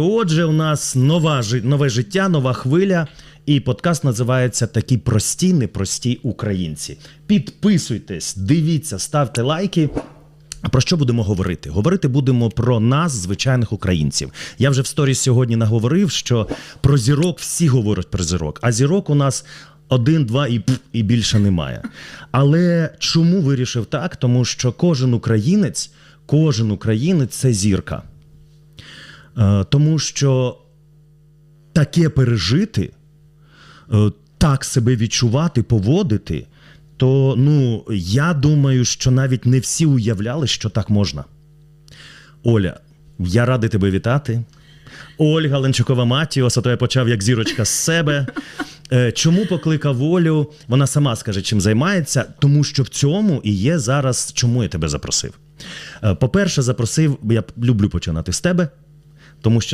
Отже, у нас нова нове життя, нова хвиля. І подкаст називається Такі прості, непрості українці. Підписуйтесь, дивіться, ставте лайки. Про що будемо говорити? Говорити будемо про нас, звичайних українців. Я вже в сторіс сьогодні наговорив, що про зірок всі говорять про зірок, а зірок у нас один, два і, пф, і більше немає. Але чому вирішив так? Тому що кожен українець, кожен українець це зірка. Е, Тому що таке пережити, е, так себе відчувати, поводити, то ну, я думаю, що навіть не всі уявляли, що так можна. Оля, я радий тебе вітати. Ольга Ленчукова Матіос, а то я почав як зірочка з себе. Е, Чому покликав Олю? Вона сама скаже, чим займається, тому що в цьому і є зараз, чому я тебе запросив. По-перше, запросив, я люблю починати з тебе, тому що